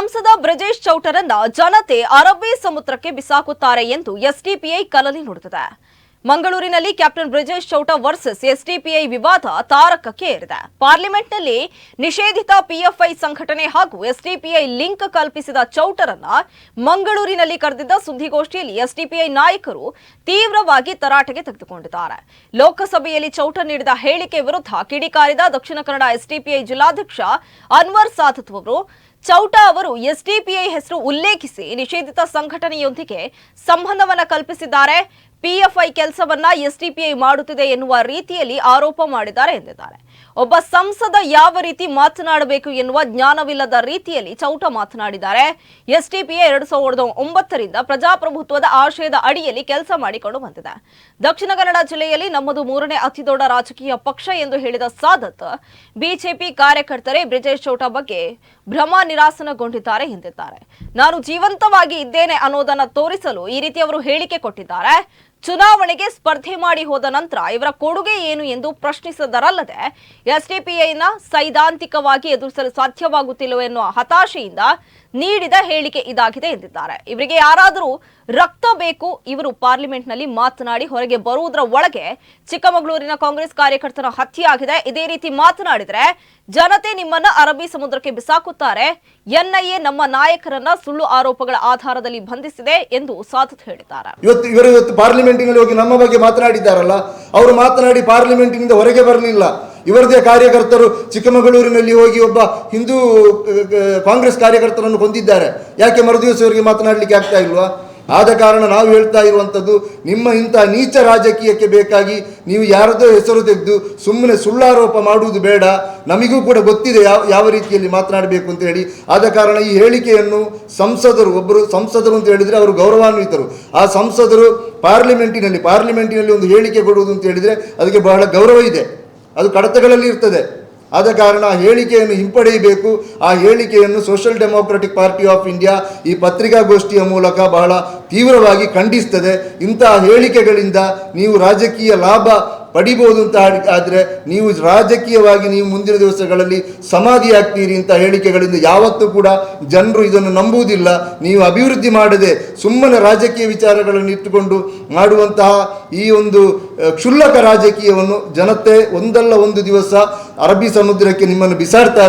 ಸಂಸದ ಬ್ರಜೇಶ್ ಚೌಟರನ್ನ ಜನತೆ ಅರಬ್ಬಿ ಸಮುದ್ರಕ್ಕೆ ಬಿಸಾಕುತ್ತಾರೆ ಎಂದು ಎಸ್ಡಿಪಿಐ ಕಲಲಿ ನುಡಿದಿದೆ. ಮಂಗಳೂರಿನಲ್ಲಿ captain Brijesh Chowta versus SDPI ವಿವಾದ ತಾರಕಕ್ಕೆ ಏರಿದೆ. ಪಾರ್ಲಿಮೆಂಟ್ನಲ್ಲಿ ನಿಷೇಧಿತ ಪಿಎಫ್ಐ ಸಂಘಟನೆ ಹಾಗೂ ಎಸ್ಡಿಪಿಐ ಲಿಂಕ್ ಕಲ್ಪಿಸಿದ ಚೌಟರನ್ನ ಮಂಗಳೂರಿನಲ್ಲಿ ಕರೆದಿದ್ದ ಸುದ್ದಿಗೋಷ್ಠಿಯಲ್ಲಿ ಎಸ್ಡಿಪಿಐ ನಾಯಕರು ತೀವ್ರವಾಗಿ ತರಾಟೆಗೆ ತೆಗೆದುಕೊಂಡಿದ್ದಾರೆ. ಲೋಕಸಭೆಯಲ್ಲಿ ಚೌಟ ನೀಡಿದ ಹೇಳಿಕೆ ವಿರುದ್ಧ ಕಿಡಿಕಾರಿದ ದಕ್ಷಿಣ ಕನ್ನಡ ಎಸ್ಡಿಪಿಐ ಜಿಲ್ಲಾಧ್ಯಕ್ಷ ಅನ್ವರ್ ಸಾದತ್ ಅವರು, ಚೌಟ ಅವರು ಎಸ್ಡಿಪಿಐ ಹೆಸರು ಉಲ್ಲೇಖಿಸಿ ನಿಷೇಧಿತ ಸಂಘಟನೆಯೊಂದಿಗೆ ಸಂಬಂಧವನ್ನು ಕಲ್ಪಿಸಿದ್ದಾರೆ. ಪಿಎಫ್ಐ ಕೆಲಸವನ್ನ ಎಸ್ಡಿಪಿಐ ಮಾಡುತ್ತಿದೆ ಎನ್ನುವ ರೀತಿಯಲ್ಲಿ ಆರೋಪ ಮಾಡಿದ್ದಾರೆ ಎಂದಿದ್ದಾರೆ. ಒಬ್ಬ ಸಂಸದ ಯಾವ ರೀತಿ ಮಾತನಾಡಬೇಕು ಎನ್ನುವ ಜ್ಞಾನವಿಲ್ಲದ ರೀತಿಯಲ್ಲಿ ಚೌಟ ಮಾತನಾಡಿದ್ದಾರೆ. ಎಸ್ಡಿಪಿಐ ಎರಡು ಸಾವಿರದ ಒಂಬತ್ತರಿಂದ ಪ್ರಜಾಪ್ರಭುತ್ವದ ಆಶಯದ ಅಡಿಯಲ್ಲಿ ಕೆಲಸ ಮಾಡಿಕೊಂಡು ಬಂದಿದೆ. ದಕ್ಷಿಣ ಕನ್ನಡ ಜಿಲ್ಲೆಯಲ್ಲಿ ನಮ್ಮದು ಮೂರನೇ ಅತಿದೊಡ್ಡ ರಾಜಕೀಯ ಪಕ್ಷ ಎಂದು ಹೇಳಿದ ಸಾದತ್, ಬಿಜೆಪಿ ಕಾರ್ಯಕರ್ತರೇ ಬ್ರಿಜೇಶ್ ಚೌಟ ಬಗ್ಗೆ ಭ್ರಮ ನಿರಾಸನಗೊಂಡಿದ್ದಾರೆ ಎಂದಿದ್ದಾರೆ. ನಾನು ಜೀವಂತವಾಗಿ ಇದ್ದೇನೆ ಅನ್ನೋದನ್ನ ತೋರಿಸಲು ಈ ರೀತಿ ಅವರು ಹೇಳಿಕೆ ಕೊಟ್ಟಿದ್ದಾರೆ. ಚುನಾವಣೆಗೆ ಸ್ಪರ್ಧೆ ಮಾಡಿ ಹೋದ ನಂತರ ಇವರ ಕೊಡುಗೆ ಏನು ಎಂದು ಪ್ರಶ್ನಿಸಿದರಲ್ಲದೆ, ಎಸ್ಡಿಪಿಐನ ಸೈದ್ಧಾಂತಿಕವಾಗಿ ಎದುರಿಸಲು ಸಾಧ್ಯವಾಗುತ್ತಿಲ್ಲ ಎನ್ನುವ ಹತಾಶೆಯಿಂದ ನೀಡಿದ ಹೇಳಿಕೆ ಇದಾಗಿದೆ ಎಂದಿದ್ದಾರೆ. ಇವರಿಗೆ ಯಾರಾದರೂ ರಕ್ತ ಬೇಕು, ಇವರು ಪಾರ್ಲಿಮೆಂಟ್ನಲ್ಲಿ ಮಾತನಾಡಿ ಹೊರಗೆ ಬರುವುದರ ಒಳಗೆ ಚಿಕ್ಕಮಗಳೂರಿನ ಕಾಂಗ್ರೆಸ್ ಕಾರ್ಯಕರ್ತರ ಹತ್ಯೆಯಾಗಿದೆ. ಇದೇ ರೀತಿ ಮಾತನಾಡಿದರೆ ಜನತೆ ನಿಮ್ಮನ್ನ ಅರಬ್ಬಿ ಸಮುದ್ರಕ್ಕೆ ಬಿಸಾಕುತ್ತಾರೆ. ಎನ್ಐಎ ನಮ್ಮ ನಾಯಕರನ್ನ ಸುಳ್ಳು ಆರೋಪಗಳ ಆಧಾರದಲ್ಲಿ ಬಂಧಿಸಿದೆ ಎಂದು ಸಾಧತ್ ಹೇಳಿದ್ದಾರೆ. ಇವತ್ತು ಇವರು ಇವತ್ತು ಪಾರ್ಲಿಮೆಂಟಿನಲ್ಲಿ ಹೋಗಿ ನಮ್ಮ ಬಗ್ಗೆ ಮಾತನಾಡಿದ್ದಾರಲ್ಲ, ಅವರು ಮಾತನಾಡಿ ಪಾರ್ಲಿಮೆಂಟಿನಿಂದ ಹೊರಗೆ ಬರಲಿಲ್ಲ. ಇವರದೇ ಕಾರ್ಯಕರ್ತರು ಚಿಕ್ಕಮಗಳೂರಿನಲ್ಲಿ ಹೋಗಿ ಒಬ್ಬ ಹಿಂದೂ ಕಾಂಗ್ರೆಸ್ ಕಾರ್ಯಕರ್ತರನ್ನು ಹೊಂದಿದ್ದಾರೆ ಯಾಕೆ ಮರುದಿವಸ ಇವರಿಗೆ ಮಾತನಾಡಲಿಕ್ಕೆ ಆಗ್ತಾ ಇಲ್ವಾ? ಆದ ಕಾರಣ ನಾವು ಹೇಳ್ತಾ ಇರುವಂಥದ್ದು, ನಿಮ್ಮ ಇಂಥ ನೀಚ ರಾಜಕೀಯಕ್ಕೆ ಬೇಕಾಗಿ ನೀವು ಯಾರದೋ ಹೆಸರು ತೆಗೆದು ಸುಮ್ಮನೆ ಸುಳ್ಳಾರೋಪ ಮಾಡುವುದು ಬೇಡ. ನಮಗೂ ಕೂಡ ಗೊತ್ತಿದೆ ಯಾವ ಯಾವ ರೀತಿಯಲ್ಲಿ ಮಾತನಾಡಬೇಕು ಅಂತ ಹೇಳಿ. ಆದ ಕಾರಣ ಈ ಹೇಳಿಕೆಯನ್ನು ಸಂಸದರು ಒಬ್ಬರು ಸಂಸದರು ಅಂತ ಹೇಳಿದರೆ ಅವರು ಗೌರವಾನ್ವಿತರು. ಆ ಸಂಸದರು ಪಾರ್ಲಿಮೆಂಟಿನಲ್ಲಿ ಪಾರ್ಲಿಮೆಂಟಿನಲ್ಲಿ ಒಂದು ಹೇಳಿಕೆ ಕೊಡುವುದು ಅಂತ ಹೇಳಿದರೆ ಅದಕ್ಕೆ ಬಹಳ ಗೌರವ ಇದೆ. ಅದು ಕಡತಗಳಲ್ಲಿ ಇರ್ತದೆ. ಆದ ಕಾರಣ ಆ ಹೇಳಿಕೆಯನ್ನು ಹಿಂಪಡೆಯಬೇಕು. ಆ ಹೇಳಿಕೆಯನ್ನು Social Democratic Party of India ಈ ಪತ್ರಿಕಾಗೋಷ್ಠಿಯ ಮೂಲಕ ಬಹಳ ತೀವ್ರವಾಗಿ ಖಂಡಿಸ್ತದೆ. ಇಂತಹ ಹೇಳಿಕೆಗಳಿಂದ ನೀವು ರಾಜಕೀಯ ಲಾಭ ಪಡಿಬೋದು ಅಂತ ಆದರೆ ನೀವು ರಾಜಕೀಯವಾಗಿ ನೀವು ಮುಂದಿನ ದಿವಸಗಳಲ್ಲಿ ಸಮಾಧಿ ಆಗ್ತೀರಿ ಅಂತ ಹೇಳಿಕೆಗಳಿಂದ ಯಾವತ್ತೂ ಕೂಡ ಜನರು ಇದನ್ನು ನಂಬುವುದಿಲ್ಲ. ನೀವು ಅಭಿವೃದ್ಧಿ ಮಾಡದೆ ಸುಮ್ಮನೆ ರಾಜಕೀಯ ವಿಚಾರಗಳನ್ನು ಇಟ್ಟುಕೊಂಡು ಮಾಡುವಂತಹ ಈ ಒಂದು ಕ್ಷುಲ್ಲಕ ರಾಜಕೀಯವನ್ನು ಜನತೆ ಒಂದಲ್ಲ ಒಂದು ದಿವಸ ಅರಬ್ಬಿ ಸಮುದ್ರಕ್ಕೆ ನಿಮ್ಮನ್ನು ಬಿಸಾಡ್ತಾರೆ.